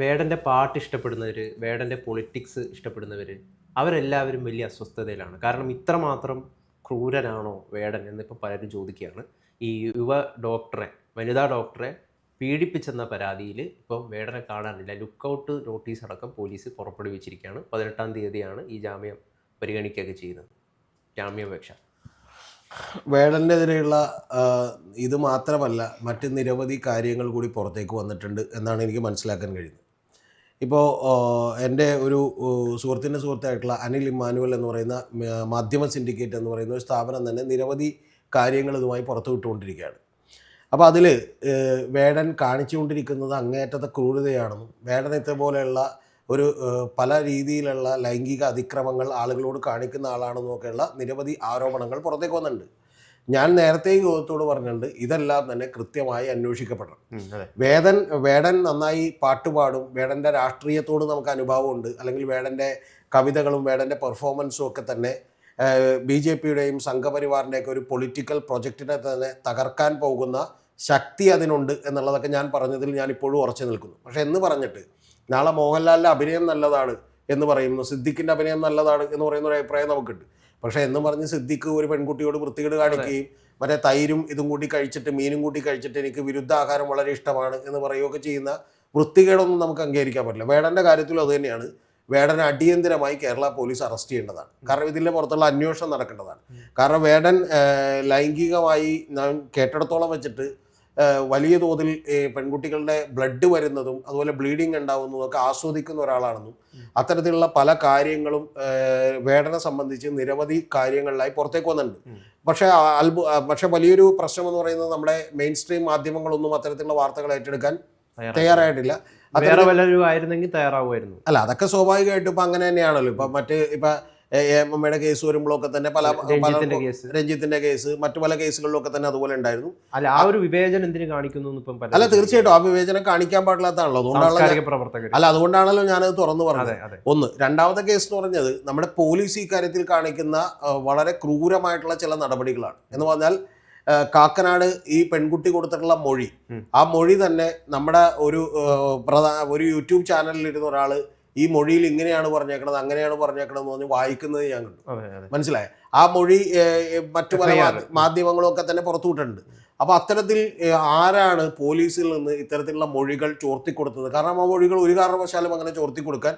വേടന്റെ പാട്ട് ഇഷ്ടപ്പെടുന്നവർ വേടന്റെ പൊളിറ്റിക്സ് ഇഷ്ടപ്പെടുന്നവർ അവരെല്ലാവരും വലിയ അസ്വസ്ഥതയിലാണ്. കാരണം ഇത്രമാത്രം ക്രൂരനാണോ വേടൻ എന്നിപ്പോൾ പലരും ചോദിക്കുകയാണ്. ഈ യുവ ഡോക്ടറെ വനിതാ ഡോക്ടറെ പീഡിപ്പിച്ചെന്ന പരാതിയിൽ ഇപ്പം വേടനെ കാണാനില്ല. ലുക്കൗട്ട് നോട്ടീസ് അടക്കം പോലീസ് പുറപ്പെടുവിച്ചിരിക്കുകയാണ്. പതിനെട്ടാം തീയതിയാണ് ഈ ജാമ്യം പരിഗണിക്കുകയൊക്കെ ചെയ്യുന്നത്. ജാമ്യാപേക്ഷ. വേടനെതിരെയുള്ള ഇത് മാത്രമല്ല മറ്റ് നിരവധി കാര്യങ്ങൾ കൂടി പുറത്തേക്ക് വന്നിട്ടുണ്ട് എന്നാണ് എനിക്ക് മനസ്സിലാക്കാൻ കഴിയുന്നത്. ഇപ്പോൾ എന്റെ ഒരു സുഹൃത്തിന്റെ സുഹൃത്തായിട്ടുള്ള അനിൽ ഇമ്മാനുവൽ എന്ന് പറയുന്ന മാധ്യമ സിൻഡിക്കേറ്റ് എന്ന് പറയുന്ന ഒരു സ്ഥാപനം തന്നെ നിരവധി കാര്യങ്ങൾ ഇതുമായി പുറത്തു വിട്ടുകൊണ്ടിരിക്കുകയാണ്. അപ്പോൾ അതിൽ വേടൻ കാണിച്ചുകൊണ്ടിരിക്കുന്നത് അങ്ങേയറ്റത്തെ ക്രൂരതയാണെന്നും വേടൻ ഇതേപോലെയുള്ള ഒരു പല രീതിയിലുള്ള ലൈംഗിക അതിക്രമങ്ങൾ ആളുകളോട് കാണിക്കുന്ന ആളാണെന്നൊക്കെയുള്ള നിരവധി ആരോപണങ്ങൾ പുറത്തേക്ക് വന്നിട്ടുണ്ട്. ഞാൻ നേരത്തെ യോഗത്തോട് പറഞ്ഞിട്ടുണ്ട് ഇതെല്ലാം തന്നെ കൃത്യമായി അന്വേഷിക്കപ്പെടണം. വേദൻ വേടൻ നന്നായി പാട്ടുപാടും വേടന്റെ രാഷ്ട്രീയത്തോട് നമുക്ക് അനുഭവമുണ്ട് അല്ലെങ്കിൽ വേടന്റെ കവിതകളും വേടന്റെ പെർഫോമൻസും ഒക്കെ തന്നെ ബി ജെ പിയുടെയും സംഘപരിവാറിന്റെയൊക്കെ ഒരു പൊളിറ്റിക്കൽ പ്രൊജക്റ്റിനെ തന്നെ തകർക്കാൻ പോകുന്ന ശക്തി അതിനുണ്ട് എന്നുള്ളതൊക്കെ ഞാൻ പറഞ്ഞതിൽ ഞാൻ ഇപ്പോഴും ഉറച്ചു നിൽക്കുന്നു. പക്ഷേ എന്ന് പറഞ്ഞിട്ട് നാളെ മോഹൻലാലിന്റെ അഭിനയം നല്ലതാണ് എന്ന് പറയുന്നു സിദ്ദിഖിന്റെ അഭിനയം നല്ലതാണ് എന്ന് പറയുന്ന ഒരു അഭിപ്രായം നമുക്കുണ്ട്. പക്ഷെ എന്ന് പറഞ്ഞ് സിദ്ദിഖ് ഒരു പെൺകുട്ടിയോട് വൃത്തികേട് കാണിക്കുകയും മറ്റേ തൈരും ഇതും കൂടി കഴിച്ചിട്ട് മീനും കൂട്ടി കഴിച്ചിട്ട് എനിക്ക് വിരുദ്ധ ആഹാരം വളരെ ഇഷ്ടമാണ് എന്ന് പറയുകയൊക്കെ ചെയ്യുന്ന വൃത്തികേടൊന്നും നമുക്ക് അംഗീകരിക്കാൻ പറ്റില്ല. വേടന്റെ കാര്യത്തിലും അത് തന്നെയാണ്. വേടൻ അടിയന്തരമായി കേരള പോലീസ് അറസ്റ്റ് ചെയ്യേണ്ടതാണ്. കാരണം ഇതിന്റെ പുറത്തുള്ള അന്വേഷണം നടക്കേണ്ടതാണ്. കാരണം വേടൻ ലൈംഗികമായി ഞാൻ കേട്ടിടത്തോളം വെച്ചിട്ട് വലിയ തോതിൽ പെൺകുട്ടികളുടെ ബ്ലഡ് വരുന്നതും അതുപോലെ ബ്ലീഡിങ് ഉണ്ടാവുന്നതും ഒക്കെ ആസ്വദിക്കുന്ന ഒരാളാണെന്നും അത്തരത്തിലുള്ള പല കാര്യങ്ങളും വേടനെ സംബന്ധിച്ച് നിരവധി കാര്യങ്ങളിലായി പുറത്തേക്ക് വന്നിട്ടുണ്ട്. പക്ഷേ അത്ഭു പക്ഷെ വലിയൊരു പ്രശ്നം എന്ന് പറയുന്നത് നമ്മുടെ മെയിൻ സ്ട്രീം മാധ്യമങ്ങളൊന്നും അത്തരത്തിലുള്ള വാർത്തകൾ ഏറ്റെടുക്കാൻ തയ്യാറായി. തയ്യാറായിട്ടില്ല വേറെ വല്ലവരും ആയിരുന്നെങ്കിൽ തയ്യാറാവുമായിരുന്നു അല്ല അതൊക്കെ സ്വാഭാവികമായിട്ടും ഇപ്പൊ അങ്ങനെ തന്നെയാണല്ലോ ഇപ്പൊ മറ്റ് ഇപ്പൊ എമ്മയുടെ കേസ് വരുമ്പോഴൊക്കെ തന്നെ പല രഞ്ജിത്തിന്റെ കേസ്. രഞ്ജിത്തിന്റെ കേസ് മറ്റു പല കേസുകളിലൊക്കെ തന്നെ അതുപോലെ ഉണ്ടായിരുന്നു. അല്ല ആ ഒരു വിവേചനം എന്തിനു കാണിക്കുന്നു അല്ല തീർച്ചയായിട്ടും ആ വിവേചനം കാണിക്കാൻ പാടില്ലാത്തതാണല്ലോ. അതുകൊണ്ടാണല്ലോ അല്ല അതുകൊണ്ടാണല്ലോ ഞാനത് തുറന്നു പറഞ്ഞത്. ഒന്ന് രണ്ടാമത്തെ കേസ് എന്ന് പറഞ്ഞത് നമ്മുടെ പോലീസ് ഈ കാര്യത്തിൽ കാണിക്കുന്ന വളരെ ക്രൂരമായിട്ടുള്ള ചില നടപടികളാണ്. എന്ന് പറഞ്ഞാൽ കാക്കനാട് ഈ പെൺകുട്ടി കൊടുത്തിട്ടുള്ള മൊഴി ആ മൊഴി തന്നെ നമ്മുടെ ഒരു പ്രധാന ഒരു യൂട്യൂബ് ചാനലിൽ ഇരുന്ന ഒരാൾ ഈ മൊഴിയിൽ ഇങ്ങനെയാണ് പറഞ്ഞേക്കണത് അങ്ങനെയാണ് പറഞ്ഞേക്കണത് എന്ന് പറഞ്ഞ് വായിക്കുന്നത് ഞാൻ കണ്ടു. മനസ്സിലായ? ആ മൊഴി മറ്റു പല മാധ്യമങ്ങളും ഒക്കെ തന്നെ പുറത്തുവിട്ടിട്ടുണ്ട് അപ്പൊ അത്തരത്തിൽ ആരാണ് പോലീസിൽ നിന്ന് ഇത്തരത്തിലുള്ള മൊഴികൾ ചോർത്തി കൊടുത്തത് കാരണം ആ മൊഴികൾ ഒരു കാരണവശാലും അങ്ങനെ ചോർത്തി കൊടുക്കാൻ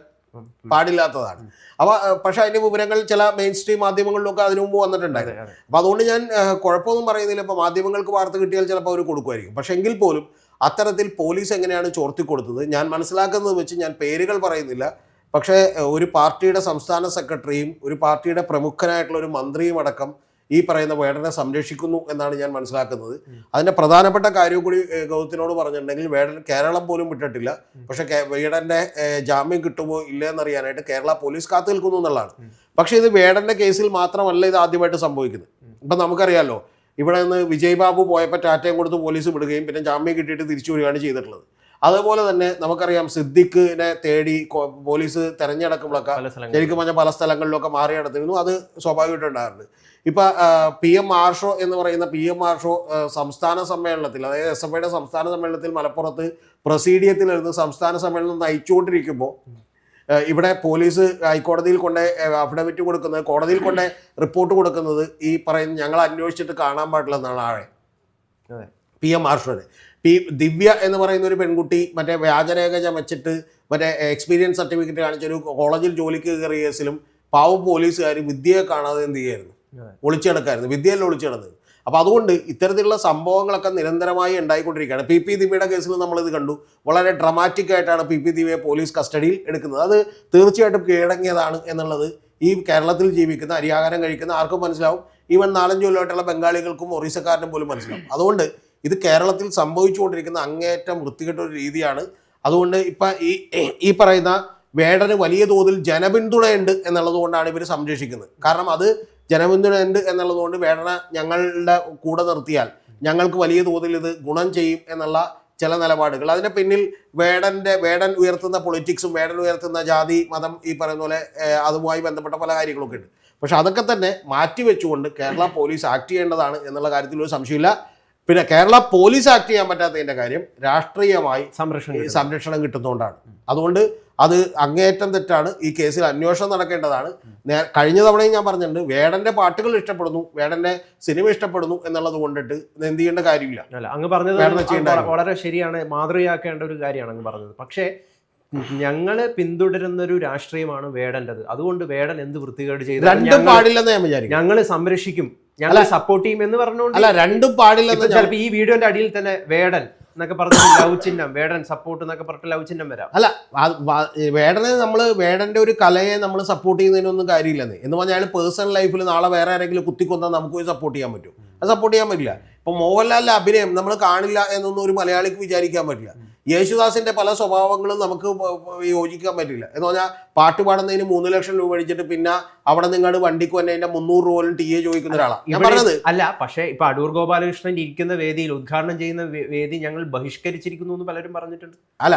പാടില്ലാത്തതാണ്. അപ്പൊ പക്ഷെ അതിന്റെ വിവരങ്ങൾ ചില മെയിൻ സ്ട്രീം മാധ്യമങ്ങളിലൊക്കെ അതിനു മുമ്പ് വന്നിട്ടുണ്ടായിരുന്നു. അപ്പൊ അതുകൊണ്ട് ഞാൻ കുഴപ്പമൊന്നും പറയുന്നില്ല. ഇപ്പൊ മാധ്യമങ്ങൾക്ക് വാർത്ത കിട്ടിയാൽ ചിലപ്പോൾ അവർ കൊടുക്കുമായിരിക്കും. പക്ഷെ എങ്കിൽ പോലും അത്തരത്തിൽ പോലീസ് എങ്ങനെയാണ് ചോർത്തിക്കൊടുത്തത് ഞാൻ മനസ്സിലാക്കുന്നത് വെച്ച് ഞാൻ പേരുകൾ പറയുന്നില്ല. പക്ഷേ ഒരു പാർട്ടിയുടെ സംസ്ഥാന സെക്രട്ടറിയും ഒരു പാർട്ടിയുടെ പ്രമുഖനായിട്ടുള്ള ഒരു മന്ത്രിയും അടക്കം ഈ പറയുന്ന വേടനെ സംരക്ഷിക്കുന്നു എന്നാണ് ഞാൻ മനസ്സിലാക്കുന്നത്. അതിന്റെ അതിന്റെ പ്രധാനപ്പെട്ട കാര്യം കൂടി ഗൗതത്തിനോട് പറഞ്ഞിട്ടുണ്ടെങ്കിൽ വേടൻ കേരളം പോലും വിട്ടിട്ടില്ല. പക്ഷെ വേടന്റെ ജാമ്യം കിട്ടുമോ ഇല്ല എന്നറിയാനായിട്ട് കേരള പോലീസ് കാത്തു നിൽക്കുന്നു എന്നുള്ളതാണ്. പക്ഷേ ഇത് വേടന്റെ കേസിൽ മാത്രമല്ല ഇത് ആദ്യമായിട്ട് സംഭവിക്കുന്നത്. ഇപ്പം നമുക്കറിയാലോ ഇവിടെ നിന്ന് വിജയ് ബാബു പോയപ്പോൾ ടാറ്റയും കൊടുത്ത് പോലീസ് വിടുകയും പിന്നെ ജാമ്യം കിട്ടിയിട്ട് തിരിച്ചു വരികയാണ് ചെയ്തിട്ടുള്ളത്. അതുപോലെ തന്നെ നമുക്കറിയാം സിദ്ദിഖിനെ തേടി പോലീസ് തെരഞ്ഞെടുക്കുമ്പോഴൊക്കെ ശരിക്കും പറഞ്ഞാൽ പല സ്ഥലങ്ങളിലൊക്കെ മാറി നടത്തിയിരുന്നു അത് സ്വാഭാവികമായിട്ടുണ്ടായിരുന്നു. ഇപ്പൊ പി എം ആർഷോ എന്ന് പറയുന്ന പി എം ആർഷോ സംസ്ഥാന സമ്മേളനത്തിൽ അതായത് എസ് എഫ് ഐയുടെ സംസ്ഥാന സമ്മേളനത്തിൽ മലപ്പുറത്ത് പ്രസീഡിയത്തിലിരുന്ന് സംസ്ഥാന സമ്മേളനം നയിച്ചുകൊണ്ടിരിക്കുമ്പോൾ ഇവിടെ പോലീസ് ഹൈക്കോടതിയിൽ കൊണ്ട് അഫിഡവിറ്റ് കൊടുക്കുന്നത് കോടതിയിൽ കൊണ്ട് റിപ്പോർട്ട് കൊടുക്കുന്നത് ഈ പറയുന്ന ഞങ്ങൾ അന്വേഷിച്ചിട്ട് കാണാൻ പാടില്ലെന്നാണ് ആളെ. പി എം ആർഷോന് പി ദിവ്യ എന്ന് പറയുന്ന ഒരു പെൺകുട്ടി മറ്റേ വ്യാജരേഖ ചമച്ചിട്ട് മറ്റേ എക്സ്പീരിയൻസ് സർട്ടിഫിക്കറ്റ് കാണിച്ചൊരു കോളേജിൽ ജോലിക്ക് കയറിയ കേസിലും പാവ പോലീസുകാർ വിദ്യയെ കാണാതെ എന്ത് ചെയ്യായിരുന്നു? അതെ. ഒളിച്ചെടുക്കായിരുന്നു. ഒളിച്ചു ഒളിച്ചെടുന്നത് അപ്പോൾ അതുകൊണ്ട് ഇത്തരത്തിലുള്ള സംഭവങ്ങളൊക്കെ നിരന്തരമായി ഉണ്ടായിക്കൊണ്ടിരിക്കുകയാണ്. പി. പി. ദിവ്യയുടെ കേസിൽ നമ്മളിത് കണ്ടു. വളരെ ഡ്രമാറ്റിക് ആയിട്ടാണ് പി. പി. ദിവിയെ പോലീസ് കസ്റ്റഡിയിൽ എടുക്കുന്നത്. അത് തീർച്ചയായിട്ടും കീഴടങ്ങിയതാണ് എന്നുള്ളത് ഈ കേരളത്തിൽ ജീവിക്കുന്ന അരിയാഹാരം കഴിക്കുന്ന ആർക്കും മനസ്സിലാവും. ഈവൻ നാലഞ്ച് കൊല്ലമായിട്ടുള്ള ബംഗാളികൾക്കും ഒറീസക്കാരനും പോലും മനസ്സിലാവും. അതുകൊണ്ട് ഇത് കേരളത്തിൽ സംഭവിച്ചുകൊണ്ടിരിക്കുന്ന അങ്ങേയറ്റം വൃത്തികെട്ട ഒരു രീതിയാണ്. അതുകൊണ്ട് ഇപ്പം ഈ ഈ പറയുന്ന വേടന് വലിയ തോതിൽ ജനപിന്തുണയുണ്ട് എന്നുള്ളത് കൊണ്ടാണ് ഇവർ സംരക്ഷിക്കുന്നത് കാരണം അത് ജനപിന്തുണയുണ്ട് ഉണ്ട് എന്നുള്ളതുകൊണ്ട് വേടന ഞങ്ങളുടെ കൂടെ നിർത്തിയാൽ ഞങ്ങൾക്ക് വലിയ തോതിൽ ഇത് ഗുണം ചെയ്യും എന്നുള്ള ചില നിലപാടുകൾ. അതിന് പിന്നിൽ വേടന്റെ വേടൻ ഉയർത്തുന്ന പൊളിറ്റിക്സും വേടൻ ഉയർത്തുന്ന ജാതി മതം ഈ പറയുന്ന പോലെ അതുമായി ബന്ധപ്പെട്ട പല കാര്യങ്ങളൊക്കെ ഉണ്ട്. പക്ഷെ അതൊക്കെ തന്നെ മാറ്റിവെച്ചുകൊണ്ട് കേരള പോലീസ് ആക്ട് ചെയ്യേണ്ടതാണ് എന്നുള്ള കാര്യത്തിൽ ഒരു സംശയമില്ല. പിന്നെ കേരള പോലീസ് ആക്ട് ചെയ്യാൻ പറ്റാത്തതിന്റെ കാര്യം രാഷ്ട്രീയമായി സംരക്ഷണം സംരക്ഷണം കിട്ടുന്നതുകൊണ്ടാണ്. അതുകൊണ്ട് അത് അങ്ങേയറ്റം തെറ്റാണ്. ഈ കേസിൽ അന്വേഷണം നടക്കേണ്ടതാണ്. കഴിഞ്ഞ തവണയും ഞാൻ പറഞ്ഞിട്ടുണ്ട് വേടന്റെ പാട്ടുകൾ ഇഷ്ടപ്പെടുന്നു വേടന്റെ സിനിമ ഇഷ്ടപ്പെടുന്നു എന്നുള്ളത് കൊണ്ടിട്ട് എന്ത് ചെയ്യേണ്ട കാര്യമില്ല. അല്ല അങ്ങ് പറഞ്ഞത് വളരെ ശരിയാണ് മാതൃകയാക്കേണ്ട ഒരു കാര്യമാണ് അങ്ങ് പറഞ്ഞത്. പക്ഷേ ഞങ്ങൾ പിന്തുടരുന്ന ഒരു രാഷ്ട്രീയമാണ് വേടന്റെത് അതുകൊണ്ട് വേടൻ എന്ത് വൃത്തികേട് ചെയ്ത് രണ്ടും ഞങ്ങൾ- സംരക്ഷിക്കും. ഞങ്ങൾ സപ്പോർട്ട് ചെയ്യും എന്ന് പറഞ്ഞുകൊണ്ട് അല്ല രണ്ടും ഞാൻ ചിലപ്പോ ഈ വീഡിയോന്റെ അടിയിൽ തന്നെ വേടൻ എന്നൊക്കെ പറഞ്ഞ ലവ് ചിഹ്നം വേടൻ സപ്പോർട്ട് എന്നൊക്കെ പറഞ്ഞിട്ട് ലവ് ചിഹ്നം വരാം. അല്ല വേടനെ നമ്മൾ വേടന്റെ ഒരു കലയെ നമ്മൾ സപ്പോർട്ട് ചെയ്യുന്നതിനൊന്നും കാര്യമില്ലെന്ന്. എന്ന് പറഞ്ഞാൽ അയാൾ പേഴ്സണൽ ലൈഫിൽ നാളെ വേറെ ആരെങ്കിലും കുത്തിക്കൊന്നാൽ നമുക്ക് പോയി സപ്പോർട്ട് ചെയ്യാൻ പറ്റും. അത് സപ്പോർട്ട് ചെയ്യാൻ പറ്റില്ല. ഇപ്പൊ മോഹൻലാലിന്റെ അഭിനയം നമ്മൾ കാണില്ല എന്നൊന്നും ഒരു മലയാളിക്ക് വിചാരിക്കാൻ പറ്റില്ല. യേശുദാസിന്റെ പല സ്വഭാവങ്ങളും നമുക്ക് യോജിക്കാൻ പറ്റില്ല. എന്ന് പറഞ്ഞാൽ പാട്ട് പാടുന്നതിന് മൂന്ന് ലക്ഷം രൂപ അടിച്ചിട്ട് പിന്നെ അവിടെ നിങ്ങളുടെ വണ്ടിക്ക് തന്നെ അതിന്റെ മുന്നൂറ് രൂപ പോലും ടി എ ചോദിക്കുന്ന ഒരാളാണ് ഞാൻ പറഞ്ഞത് അല്ല പക്ഷേ ഇപ്പൊ അടൂർ ഗോപാലകൃഷ്ണൻ ഇരിക്കുന്ന വേദിയിൽ ഉദ്ഘാടനം ചെയ്യുന്ന വേദി ഞങ്ങൾ ബഹിഷ്കരിച്ചിരിക്കുന്നു എന്ന് പലരും പറഞ്ഞിട്ടുണ്ട്. അല്ല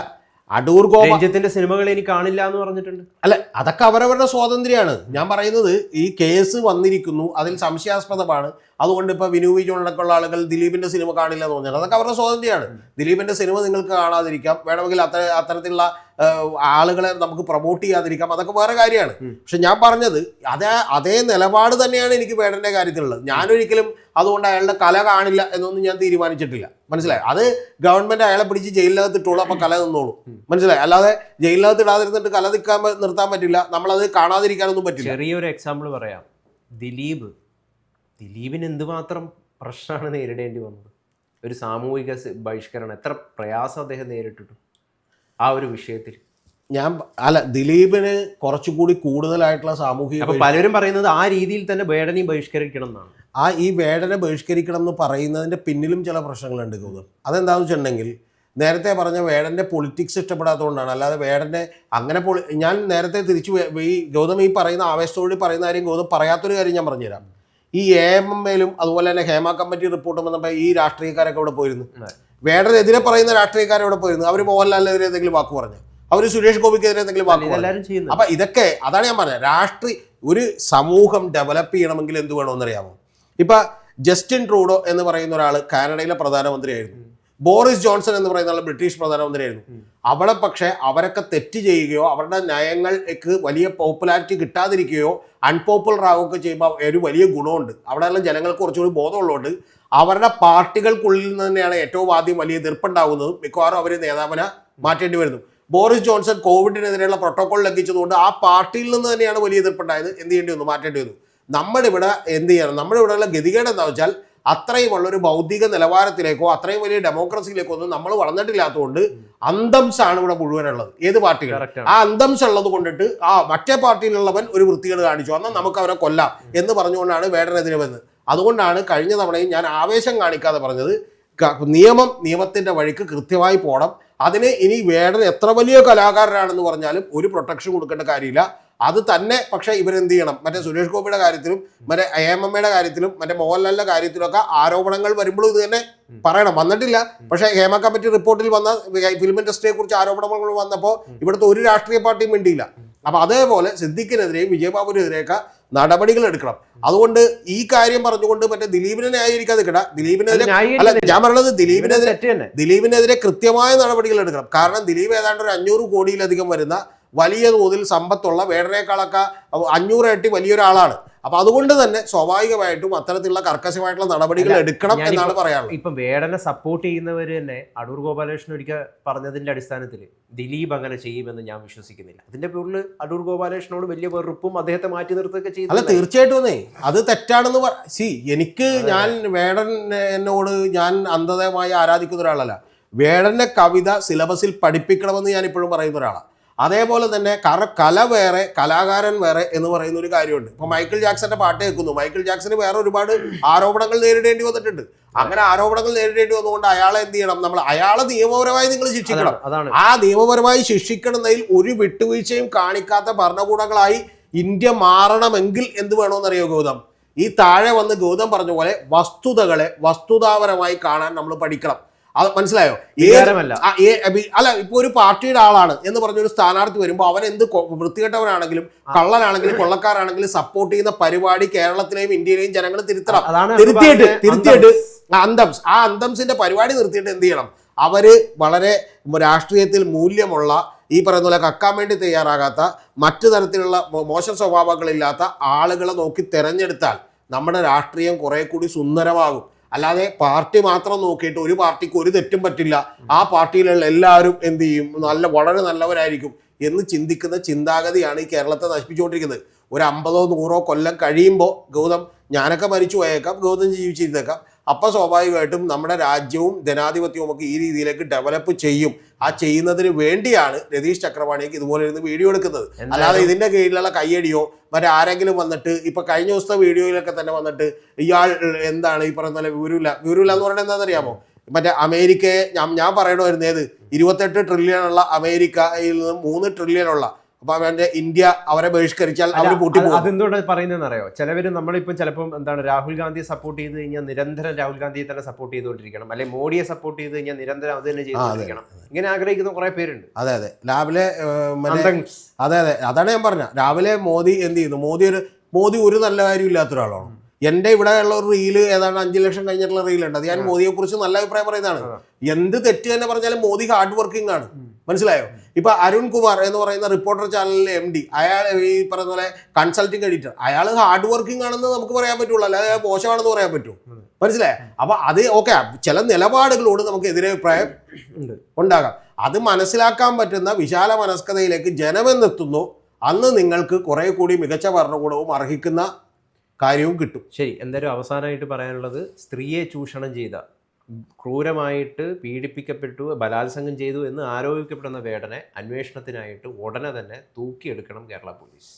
അടൂർ ഗോപ രഞ്ജിത്തിന്റെ സിനിമകൾ ഇനി കാണില്ല എന്ന് പറഞ്ഞിട്ടുണ്ട്. അല്ല അതൊക്കെ അവരവരുടെ സ്വാതന്ത്ര്യമാണ്. ഞാൻ പറയുന്നത് ഈ കേസ് വന്നിരിക്കുന്നു അതിൽ സംശയാസ്പദമാണ്. അതുകൊണ്ട് ഇപ്പൊ വിനു വിജോണക്കുള്ള ആളുകൾ ദിലീപിന്റെ സിനിമ കാണില്ല എന്ന് പറഞ്ഞാൽ അതൊക്കെ അവരുടെ സ്വാതന്ത്ര്യമാണ്. ദിലീപിന്റെ സിനിമ നിങ്ങൾക്ക് കാണാതിരിക്കാം. വേണമെങ്കിൽ അത്ര അത്തരത്തിലുള്ള ആളുകളെ നമുക്ക് പ്രൊമോട്ട് ചെയ്യാതിരിക്കാം. അതൊക്കെ വേറെ കാര്യമാണ്. പക്ഷെ ഞാൻ പറഞ്ഞത് അതേ അതേ നിലപാട് തന്നെയാണ് എനിക്ക് വേടന്റെ കാര്യത്തിലുള്ളത്. ഞാനൊരിക്കലും അതുകൊണ്ട് അയാളുടെ കല കാണില്ല എന്നൊന്നും ഞാൻ തീരുമാനിച്ചിട്ടില്ല. മനസ്സിലായി? അത് ഗവൺമെന്റ് അയാളെ പിടിച്ച് ജയിലിനകത്ത് ഇട്ടോളൂ അപ്പൊ കല നിന്നോളൂ. മനസ്സിലായി? അല്ലാതെ ജയിലിനകത്ത് ഇടാതിരുന്നിട്ട് കല നിൽക്കാൻ നിർത്താൻ പറ്റില്ല. നമ്മളത് കാണാതിരിക്കാനൊന്നും പറ്റില്ല. ചെറിയൊരു എക്സാമ്പിൾ പറയാം. ദിലീപ്. ദിലീപിന് എന്തുമാത്രം പ്രശ്നമാണ് നേരിടേണ്ടി വന്നത്? ഒരു സാമൂഹിക ബഹിഷ്കരണം. എത്ര പ്രയാസം അദ്ദേഹം നേരിട്ടിട്ടു. ആ ഒരു വിഷയത്തിൽ. ഞാൻ അല്ല ദിലീപിന് കുറച്ചുകൂടി കൂടുതലായിട്ടുള്ള സാമൂഹിക അപ്പൊ പലരും പറയുന്നത് ആ രീതിയിൽ തന്നെ വേടനെയും ബഹിഷ്കരിക്കണം എന്നാണ്. ആ ഈ വേടനെ ബഹിഷ്കരിക്കണം എന്ന് പറയുന്നതിന്റെ പിന്നിലും ചില പ്രശ്നങ്ങളുണ്ട് ഗൗതം അതെന്താണെന്ന് വെച്ചിട്ടുണ്ടെങ്കിൽ നേരത്തെ പറഞ്ഞ വേടന്റെ പൊളിറ്റിക്സ് ഇഷ്ടപ്പെടാത്തതുകൊണ്ടാണ്. അല്ലാതെ വേടന്റെ അങ്ങനെ പൊളി ഞാൻ നേരത്തെ തിരിച്ചു ഈ ഗൗതം ഈ പറയുന്ന ആവേശത്തോടെ പറയുന്ന കാര്യം ഗൗതം പറയാത്തൊരു കാര്യം ഞാൻ പറഞ്ഞുതരാം. ഈ എ എം എം അതുപോലെ തന്നെ ഹേമ കമ്മിറ്റി റിപ്പോർട്ടും വന്നപ്പോൾ ഈ രാഷ്ട്രീയക്കാരൊക്കെ ഇവിടെ പോയിരുന്നു. വേടനെതിരെ പറയുന്ന രാഷ്ട്രീയക്കാരോട് പോയിരുന്നു? അവർ മോഹൻലാലിനെതിരെ എന്തെങ്കിലും വാക്ക് പറഞ്ഞു. അവർ സുരേഷ് ഗോപിക്കെതിരെ എന്തെങ്കിലും വാക്ക് പറഞ്ഞു. അപ്പൊ ഇതൊക്കെ അതാണ് ഞാൻ പറഞ്ഞത്. രാഷ്ട്രീയ ഒരു സമൂഹം ഡെവലപ്പ് ചെയ്യണമെങ്കിൽ എന്ത് വേണമെന്ന് അറിയാമോ ഇപ്പൊ ജസ്റ്റിൻ ട്രൂഡോ എന്ന് പറയുന്ന ഒരാൾ കാനഡയിലെ പ്രധാനമന്ത്രിയായിരുന്നു. ബോറിസ് ജോൺസൺ എന്ന് പറയുന്ന ആൾ ബ്രിട്ടീഷ് പ്രധാനമന്ത്രിയായിരുന്നു. അവിടെ പക്ഷെ അവരൊക്കെ തെറ്റ് ചെയ്യുകയോ അവരുടെ നയങ്ങൾക്ക് വലിയ പോപ്പുലാരിറ്റി കിട്ടാതിരിക്കുകയോ അൺപോപ്പുലർ ആവുകയൊക്കെ ചെയ്യുമ്പോൾ ഒരു വലിയ ഗുണമുണ്ട്. അവിടെയുള്ള ജനങ്ങൾക്ക് കുറച്ചുകൂടി ബോധമുള്ളതുകൊണ്ട് അവരുടെ പാർട്ടികൾക്കുള്ളിൽ നിന്ന് തന്നെയാണ് ഏറ്റവും ആദ്യം വലിയ എതിർപ്പുണ്ടാകുന്നതും മിക്കവാറും അവർ നേതാവിനെ മാറ്റേണ്ടി വരുന്നു. ബോറിസ് ജോൺസൺ കോവിഡിനെതിരെയുള്ള പ്രോട്ടോകോൾ ലംഘിച്ചതുകൊണ്ട് ആ പാർട്ടിയിൽ നിന്ന് തന്നെയാണ് വലിയ എതിർപ്പുണ്ടായത്. എന്ത് ചെയ്യേണ്ടി വന്നു? മാറ്റേണ്ടി വന്നു. നമ്മുടെ ഇവിടെ എന്ത് ചെയ്യണം? നമ്മുടെ ഇവിടെയുള്ള ഗതികേട് എന്താ വെച്ചാൽ അത്രയും ഉള്ളൊരു ഭൗതിക നിലവാരത്തിലേക്കോ അത്രയും വലിയ ഡെമോക്രസിയിലേക്കോ ഒന്നും നമ്മൾ വളർന്നിട്ടില്ലാത്തതുകൊണ്ട് ആണ് ഇവിടെ മുഴുവനുള്ളത്. ഏത് പാർട്ടികൾ ആ അന്തംസ് ഉള്ളത് കൊണ്ടിട്ട് ആ മറ്റേ പാർട്ടിയിലുള്ളവൻ ഒരു വൃത്തികേട് കാണിച്ചു. എന്നാൽ നമുക്ക് അവരെ കൊല്ലാം എന്ന് പറഞ്ഞുകൊണ്ടാണ് വേടനെതിരെ വന്നത്. അതുകൊണ്ടാണ് കഴിഞ്ഞ തവണയും ഞാൻ ആവേശം കാണിക്കാതെ പറഞ്ഞത് നിയമം നിയമത്തിന്റെ വഴിക്ക് കൃത്യമായി പോകണം അതിന് ഇനി വേടൻ എത്ര വലിയ കലാകാരനാണെന്ന് പറഞ്ഞാലും ഒരു പ്രൊട്ടക്ഷൻ കൊടുക്കേണ്ട കാര്യമില്ല. അത് തന്നെ പക്ഷേ ഇവരെന്ത് ചെയ്യണം? മറ്റേ സുരേഷ് ഗോപിയുടെ കാര്യത്തിലും മറ്റേ എ എം എമ്മയുടെ കാര്യത്തിലും മറ്റേ മോഹൻലാലിന്റെ കാര്യത്തിലൊക്കെ ആരോപണങ്ങൾ വരുമ്പോഴും ഇത് തന്നെ പറയണം. വന്നിട്ടില്ല. പക്ഷേ ഹേമ കമ്മിറ്റി റിപ്പോർട്ടിൽ വന്ന ഫിലിം ഇൻഡസ്ട്രിയെ കുറിച്ച് ആരോപണങ്ങൾ വന്നപ്പോൾ ഇവിടുത്തെ ഒരു രാഷ്ട്രീയ പാർട്ടിയും മിണ്ടിയില്ല. അപ്പൊ അതേപോലെ സിദ്ദിഖിനെതിരെയും വിജയബാബുവിനെതിരെയൊക്കെ നടപടികൾ എടുക്കണം. അതുകൊണ്ട് ഈ കാര്യം പറഞ്ഞുകൊണ്ട് മറ്റേ ദിലീപിനെ ന്യായീകരിക്കാതെ കിട ദിലീപിനെതിരെ അല്ല ഞാൻ പറയുന്നത് ദിലീപിനെതിരെ ദിലീപിനെതിരെ കൃത്യമായ നടപടികൾ എടുക്കണം. കാരണം ദിലീപ് ഏതാണ്ട് ഒരു അഞ്ഞൂറ് കോടിയിലധികം വരുന്ന വലിയ തോതിൽ സമ്പത്തുള്ള വേടനേക്കാളൊക്കെ അഞ്ഞൂറ് ഇരട്ടി വലിയൊരാളാണ്. അപ്പൊ അതുകൊണ്ട് തന്നെ സ്വാഭാവികമായിട്ടും അത്തരത്തിലുള്ള കർക്കശമായിട്ടുള്ള നടപടികൾ എടുക്കണം എന്നാണ് പറയാനുള്ളത്. ഇപ്പൊ വേടനെ സപ്പോർട്ട് ചെയ്യുന്നവര് തന്നെ അടൂർ ഗോപാലകൃഷ്ണൻ ഒരിക്കൽ പറഞ്ഞതിന്റെ അടിസ്ഥാനത്തിൽ ദിലീപ് അങ്ങനെ ചെയ്യുമെന്ന് ഞാൻ വിശ്വസിക്കുന്നില്ല. അതിന്റെ പേരിൽ അടൂർ ഗോപാലകൃഷ്ണനോട് വലിയ വെറുപ്പും അദ്ദേഹത്തെ മാറ്റി നിർത്തുകയൊക്കെ അല്ല തീർച്ചയായിട്ടും ഒന്നേ അത് തെറ്റാണെന്ന് പറ സി എനിക്ക് ഞാൻ വേടൻ എന്നോട് ഞാൻ അന്ധതമായി ആരാധിക്കുന്ന ഒരാളല്ല. വേടന്റെ കവിത സിലബസിൽ പഠിപ്പിക്കണമെന്ന് ഞാൻ ഇപ്പോഴും പറയുന്ന ഒരാളാണ് അതേപോലെ തന്നെ കാരണം കല വേറെ കലാകാരൻ വേറെ എന്ന് പറയുന്ന ഒരു കാര്യമുണ്ട്. ഇപ്പൊ മൈക്കിൾ ജാക്സന്റെ പാട്ട് കേൾക്കുന്നു. മൈക്കിൾ ജാക്സന് വേറെ ഒരുപാട് ആരോപണങ്ങൾ നേരിടേണ്ടി വന്നിട്ടുണ്ട്. അങ്ങനെ ആരോപണങ്ങൾ നേരിടേണ്ടി വന്നുകൊണ്ട് അയാളെ എന്ത് ചെയ്യണം? നമ്മൾ അയാളെ നിയമപരമായി നിങ്ങൾ ശിക്ഷിക്കണം. ആ നിയമപരമായി ശിക്ഷിക്കണമെന്നതിൽ ഒരു വിട്ടുവീഴ്ചയും കാണിക്കാത്ത ഭരണകൂടങ്ങളായി ഇന്ത്യ മാറണമെങ്കിൽ എന്ത് വേണമെന്നറിയോ ഗൗതം? ഈ താഴെ വന്ന് ഗൗതം പറഞ്ഞ പോലെ വസ്തുതകളെ വസ്തുതാപരമായി കാണാൻ നമ്മൾ പഠിക്കണം. അത് മനസ്സിലായോ? അല്ല ഇപ്പൊ ഒരു പാർട്ടിയുടെ ആളാണ് എന്ന് പറഞ്ഞൊരു സ്ഥാനാർത്ഥി വരുമ്പോൾ അവൻ എന്ത് വൃത്തികെട്ടവനാണെങ്കിലും കള്ളനാണെങ്കിലും കൊള്ളക്കാരാണെങ്കിലും സപ്പോർട്ട് ചെയ്യുന്ന പരിപാടി കേരളത്തിലെയും ഇന്ത്യയിലെയും ജനങ്ങൾ തിരുത്തണം. തിരുത്തിയിട്ട് തിരുത്തിയിട്ട് ആ അന്തംസ് ആ അന്തംസിന്റെ പരിപാടി നിർത്തിയിട്ട് എന്ത് ചെയ്യണം? അവർ വളരെ രാഷ്ട്രീയത്തിൽ മൂല്യമുള്ള ഈ പറയുന്ന പോലെ കക്കാൻ വേണ്ടി തയ്യാറാകാത്ത മറ്റു തരത്തിലുള്ള മോശം സ്വഭാവങ്ങളില്ലാത്ത ആളുകളെ നോക്കി തിരഞ്ഞെടുത്താൽ നമ്മുടെ രാഷ്ട്രീയം കുറെ കൂടി സുന്ദരമാകും. അല്ലാതെ പാർട്ടി മാത്രം നോക്കിയിട്ട് ഒരു പാർട്ടിക്ക് ഒരു തെറ്റും പറ്റില്ല. ആ പാർട്ടിയിലുള്ള എല്ലാവരും എന്ത് ചെയ്യും? നല്ല വളരെ നല്ലവരായിരിക്കും എന്ന് ചിന്തിക്കുന്ന ചിന്താഗതിയാണ് ഈ കേരളത്തെ നശിപ്പിച്ചുകൊണ്ടിരിക്കുന്നത്. ഒരു അമ്പതോ നൂറോ കൊല്ലം കഴിയുമ്പോൾ ഗൗതം ഞാനൊക്കെ മരിച്ചു പോയേക്കാം ഗൗതം ജീവിച്ചിരുന്നേക്കാം. അപ്പോൾ സ്വാഭാവികമായിട്ടും നമ്മുടെ രാജ്യവും ജനാധിപത്യവും ഒക്കെ ഈ രീതിയിലേക്ക് ഡെവലപ്പ് ചെയ്യും. ആ ചെയ്യുന്നതിന് വേണ്ടിയാണ് രതീഷ് ചക്രവാണിക്ക് ഇതുപോലെ ഇരുന്ന് വീഡിയോ എടുക്കുന്നത്. അല്ലാതെ ഇതിന്റെ കീഴിലുള്ള കയ്യടിയോ മറ്റാരെങ്കിലും വന്നിട്ട് ഇപ്പൊ കഴിഞ്ഞ ദിവസത്തെ വീഡിയോയിലൊക്കെ തന്നെ വന്നിട്ട് ഇയാൾ എന്താണ് ഈ പറയുന്ന പോലെ വിവരമില്ല. വിവരമില്ല എന്ന് പറയുന്നത് എന്താണെന്നറിയാമോ? മറ്റേ അമേരിക്കയെ ഞാൻ ഞാൻ പറയണമായിരുന്നു ഏത് ഇരുപത്തെട്ട് ട്രില്യൺ ഉള്ള അമേരിക്കയിൽ നിന്ന് മൂന്ന് ട്രില്യൺ ഉള്ള അപ്പൊ അവന്റെ ഇന്ത്യ അവരെ ബഹിഷ്കരിച്ചാൽ അവർ പൂട്ടിപ്പോകും അതെന്തുകൊണ്ടാണ് പറയുന്നതെന്ന് അറിയോ ചിലവര് നമ്മളിപ്പം ചിലപ്പം എന്താണ് രാഹുൽ ഗാന്ധിയെ സപ്പോർട്ട് ചെയ്ത് കഴിഞ്ഞാൽ നിരന്തരം രാഹുൽ ഗാന്ധിയെ തന്നെ സപ്പോർട്ട് ചെയ്തുകൊണ്ടിരിക്കണം. അല്ലെങ്കിൽ മോഡിയെ സപ്പോർട്ട് ചെയ്ത് കഴിഞ്ഞാൽ നിരന്തരം അത് തന്നെ ചെയ്തുകൊണ്ടിരിക്കണം. ഇങ്ങനെ ആഗ്രഹിക്കുന്ന കുറെ പേരുണ്ട്. അതെ അതെ. രാവിലെ അതെ അതെ. അതാണ് ഞാൻ പറഞ്ഞ രാവിലെ മോദി എന്ത് ചെയ്യുന്നു മോദി ഒരു മോദി ഒരു നല്ല കാര്യം ഇല്ലാത്ത ഒരാളാണ്. എന്റെ ഇവിടെ ഉള്ള ഒരു റീൽ ഏതാണ്ട് അഞ്ചു ലക്ഷം കഴിഞ്ഞിട്ടുള്ള റീലുണ്ട് അത് ഞാൻ മോദിയെ കുറിച്ച് നല്ല അഭിപ്രായം പറയുന്നതാണ്. എന്ത് തെറ്റ് തന്നെ പറഞ്ഞാലും മോദി ഹാർഡ് വർക്കിംഗ് ആണ്. മനസ്സിലായോ? ഇപ്പൊ അരുൺ കുമാർ എന്ന് പറയുന്ന റിപ്പോർട്ടർ ചാനലിലെ എം ഡി അയാൾ ഈ പറയുന്ന പോലെ കൺസൾട്ടിങ് എഡിറ്റർ അയാൾ ഹാർഡ് വർക്കിംഗ് ആണെന്ന് നമുക്ക് പറയാൻ പറ്റുള്ളൂ അല്ലാതെ മോശമാണെന്ന് പറയാൻ പറ്റൂ. മനസ്സിലായോ? അപ്പൊ അത് ഓക്കെ ചില നിലപാടുകളോട് നമുക്ക് എതിരഭിപ്രായം ഉണ്ട്. ഉണ്ടാകാം. അത് മനസ്സിലാക്കാൻ പറ്റുന്ന വിശാല മനസ്കതയിലേക്ക് ജനമെന്നെത്തുന്നു അന്ന് നിങ്ങൾക്ക് കുറെ കൂടി മികച്ച ഭരണകൂടവും അർഹിക്കുന്ന കാര്യവും കിട്ടും. ശരി എന്തായാലും അവസാനമായിട്ട് പറയാനുള്ളത് സ്ത്രീയെ ചൂഷണം ചെയ്ത ക്രൂരമായിട്ട് പീഡിപ്പിക്കപ്പെട്ടു ബലാത്സംഗം ചെയ്തു എന്ന് ആരോപിക്കപ്പെടുന്ന വേടനെ അന്വേഷണത്തിനായിട്ട് ഉടനെ തന്നെ തൂക്കിയെടുക്കണം കേരള പോലീസ്.